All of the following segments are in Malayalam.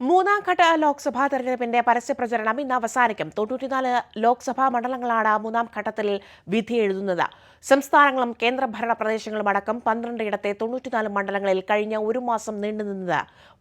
മൂന്നാം ഘട്ട ലോക്സഭാ തെരഞ്ഞെടുപ്പിന്റെ പരസ്യപ്രചരണം ഇന്ന് അവസാനിക്കും. തൊണ്ണൂറ്റിനാല് ലോക്സഭാ മണ്ഡലങ്ങളാണ് മൂന്നാം ഘട്ടത്തിൽ വിധി എഴുതുന്നത്. സംസ്ഥാനങ്ങളും കേന്ദ്രഭരണ പ്രദേശങ്ങളും അടക്കം പന്ത്രണ്ട് ഇടത്തെ തൊണ്ണൂറ്റിനാല് മണ്ഡലങ്ങളിൽ കഴിഞ്ഞ ഒരു മാസം നീണ്ടുനിന്നത്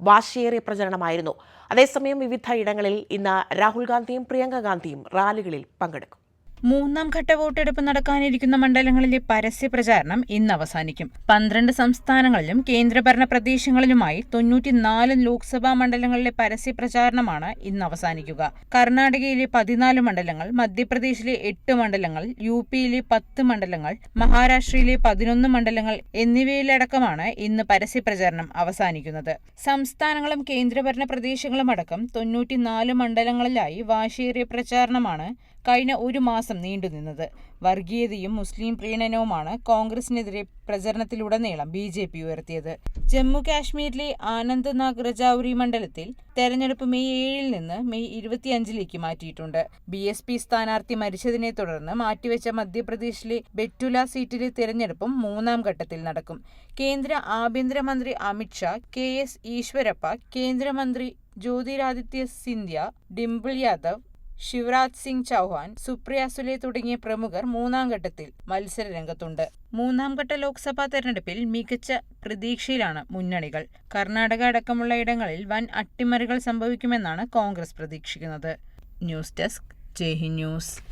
വാശിയേറിയ പ്രചരണമായിരുന്നു. അതേസമയം വിവിധ ഇടങ്ങളിൽ ഇന്ന് രാഹുൽ ഗാന്ധിയും പ്രിയങ്ക ഗാന്ധിയും റാലികളിൽ പങ്കെടുക്കും. മൂന്നാം ഘട്ട വോട്ടെടുപ്പ് നടക്കാനിരിക്കുന്ന മണ്ഡലങ്ങളിലെ പരസ്യ പ്രചാരണം ഇന്ന് അവസാനിക്കും. പന്ത്രണ്ട് സംസ്ഥാനങ്ങളിലും കേന്ദ്രഭരണ പ്രദേശങ്ങളിലുമായി തൊണ്ണൂറ്റിനാല് ലോക്സഭാ മണ്ഡലങ്ങളിലെ പരസ്യ പ്രചാരണമാണ് ഇന്ന് അവസാനിക്കുക. കർണാടകയിലെ പതിനാല് മണ്ഡലങ്ങൾ മധ്യപ്രദേശിലെ എട്ട് മണ്ഡലങ്ങൾ യു പിയിലെ പത്ത് മണ്ഡലങ്ങൾ മഹാരാഷ്ട്രയിലെ പതിനൊന്ന് മണ്ഡലങ്ങൾ എന്നിവയിലടക്കമാണ് ഇന്ന് പരസ്യ പ്രചാരണം അവസാനിക്കുന്നത്. സംസ്ഥാനങ്ങളും കേന്ദ്രഭരണ പ്രദേശങ്ങളും അടക്കം തൊണ്ണൂറ്റിനാല് മണ്ഡലങ്ങളിലായി വാശിയേറിയ പ്രചാരണമാണ് കഴിഞ്ഞ ഒരു മാസം നീണ്ടുനിന്നത് വർഗീയതയും മുസ്ലിം പ്രീണനവുമാണ് കോൺഗ്രസിനെതിരെ പ്രചരണത്തിലുടനീളം ബി ജെ പി ഉയർത്തിയത്. ജമ്മു കാശ്മീരിലെ ആനന്ദ്നാഗ് രജൌരി മണ്ഡലത്തിൽ തെരഞ്ഞെടുപ്പ് മെയ് ഏഴിൽ നിന്ന് മെയ് ഇരുപത്തിയഞ്ചിലേക്ക് മാറ്റിയിട്ടുണ്ട്. ബി എസ് പി സ്ഥാനാർത്ഥി മരിച്ചതിനെ തുടർന്ന് മാറ്റിവെച്ച മധ്യപ്രദേശിലെ ബെറ്റുല സീറ്റിലെ തെരഞ്ഞെടുപ്പും മൂന്നാം ഘട്ടത്തിൽ നടക്കും. കേന്ദ്ര ആഭ്യന്തരമന്ത്രി അമിത്ഷാ കെ എസ് ഈശ്വരപ്പ കേന്ദ്രമന്ത്രി ജ്യോതിരാദിത്യ സിന്ധ്യ ഡിംപിൾ യാദവ് ശിവരാജ് സിംഗ് ചൌഹാൻ സുപ്രിയ സുലെ തുടങ്ങിയ പ്രമുഖർ മൂന്നാം ഘട്ടത്തിൽ മത്സര രംഗത്തുണ്ട്. മൂന്നാം ഘട്ട ലോക്സഭാ തെരഞ്ഞെടുപ്പിൽ മികച്ച പ്രതീക്ഷയിലാണ് മുന്നണികൾ. കർണാടക അടക്കമുള്ള ഇടങ്ങളിൽ വൻ അട്ടിമറികൾ സംഭവിക്കുമെന്നാണ് കോൺഗ്രസ് പ്രതീക്ഷിക്കുന്നത്. News desk Jaihind news.